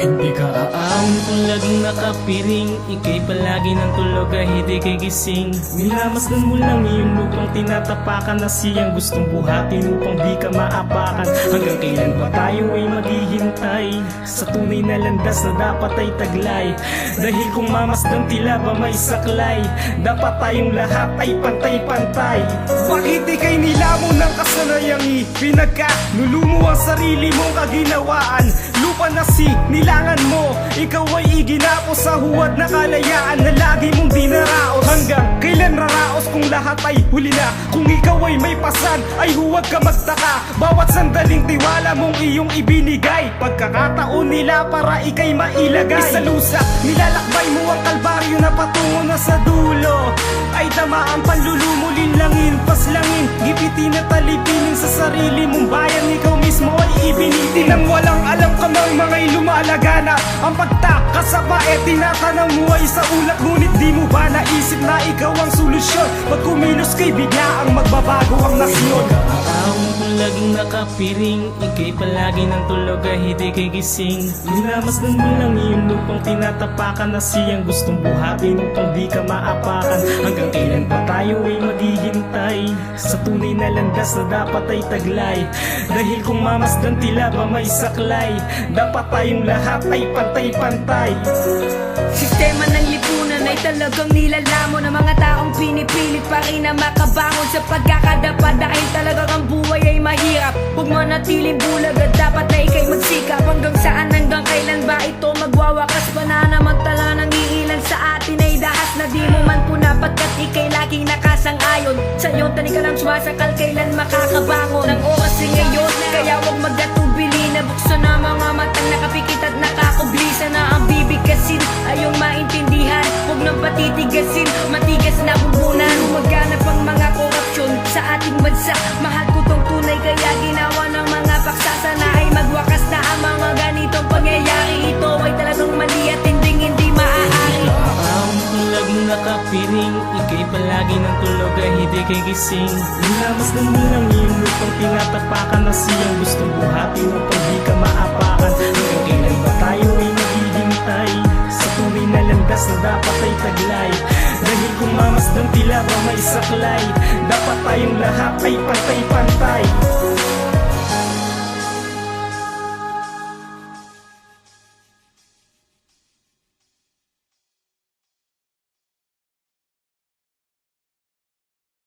Hindi ka aawin kung laging nakapiring. Ika'y palagi ng tulog ay hindi kay gising. Nilamasdan mo lang iyong lupang tinatapakan Na siyang gustong buhatin upang di ka maapakan. Hanggang kailan ba tayo ay maghihintay? Sa tunay na landas na dapat ay taglay. Dahil kung mamasdan tila ba may saklay? Dapat tayong lahat ay pantay-pantay. Bakit ikay nilamo ng kasanayang ipinagka? Nulumo ang sarili mong kaginawaan. Lupa na si nilangan mo. Ikaw ay iginapo sa huwad na kalayaan Na lagi mong dinaraos. Hanggang kailan raraos kung lahat ay huli na? Kung ikaw ay may pasan ay huwag ka magtaka. Bawat sandaling tiwala mong iyong ibinigay Pagkakataon nila para ikay mailagay. Isalusa, nilalakbay mo ang kalbaryo na patungo na sa dulo. Ay tamaan panlulumulin langin Paslangin, gipitin at talipinin sa sarili mong bayan Ikaw mismo alam ka mang mga lumalagana Ang pagtakasaba e tinatanaw mo ay sa ulap Ngunit di mo ba naisip na ikaw ang solusyon? Pag kumilos kay bigla ang magbabago ang nasyon. Kung laging nakapiring Ika'y palagi ng tulog ay hindi kay gising. Nilamasdan mo lang iyong lupang tinatapakan Na siyang gustong buhatin upang di ka maapakan. Hanggang kailan pa tayo ay maghihintay. Sa tunay na landas na dapat ay taglay. Dahil kung mamasdan tila ba may saklay Dapat tayong lahat ay pantay-pantay. Sistema ng lipunan ay talagang nilalamo ng mga taong pinipilit pa rin na makabangon sa pagkakadapa dahil talagang ang buhay ay mahirap. Huwag manatiling bulag at dapat na ikay magsikap Hanggang saan hanggang kailan ba man puna Pagkat ikay laging nakasang-ayon. Sa'yo tani ka lang sumasakal kailan makakabangon? Ang oras ay ngayon kaya huwag magdatubili. Na buksan na mga matang nakapikit at nakakubli Sana ang bibigkasin ayong maintindihan. Huwag nang patitigasin, matigas nakapiring Ika'y palagi ng tulog ay hindi kay gising. Nilamasdan mo lang iyong lupang tinatapakan Na siyang gustong buhatin upang di ka maapakan. Hanggang kailan ba tayo ay maghihintay Sa tunay na landas na dapat ay taglay. Dahil kung mamasdan tila ba may saklay? Dapat tayong lahat ay pantay